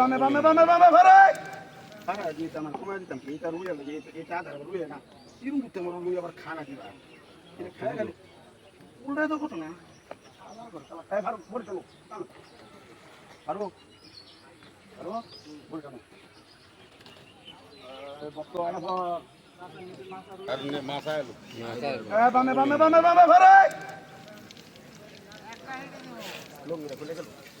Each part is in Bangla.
বামে বামে বামে বামে ভরে আরে দিতে আমার কমাই দিতাম এটা রুইয়া লাগে এটা আধার রুইয়া না। ইরুম করতে আমার রুইয়া আবার খানা দিবা। এটা খায় গেলে উল্টে তো কত না আমার ঘর চালা। খায় ভালো বলে চলো। পারব পারব বলে চলো। বক্ত আনা বামে বামে বামে বামে ভরে খুলে গেল।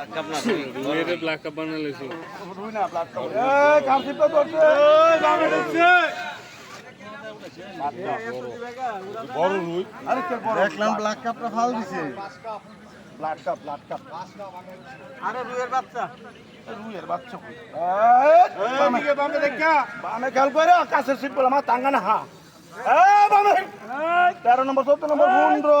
এটা ব্ল্যাক কাপ বানাইছি রুই না এ কাপ সিট তো ধরছে এ বড় রুই আরে কে বড় দেখলাম ব্ল্যাক কাপটা ফাল দিছে। ব্ল্যাক কাপ ব্ল্যাক কাপ আরে রুয়ের বাচ্চা। রুইয়ের বাচ্চা কই? বামে। বামে দেখা। বামে খেল করে কাছে সিট বলে আমার টাঙ্গা হা। এ বামে। নম্বর চোদ্দ নম্বর পনেরো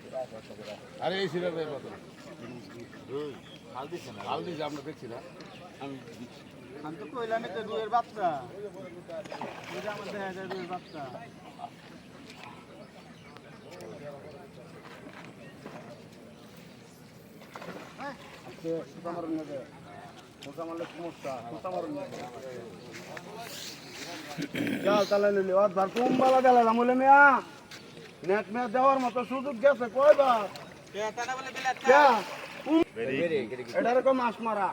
আরে এই সিরা দেয় কত হাল দিছে আমরা দেখছি না। আমি তো কইলাম এটা বাচ্চা। এটা আমার দেখা যায় বাচ্চা। চল তাহলে নিলি ওর বার কুম্বালা গেলে আমলে মিয়া। নেট মেয়ে দেওয়ার মতো সুযোগ গেছে কয়বার এরকম মাছ মারা।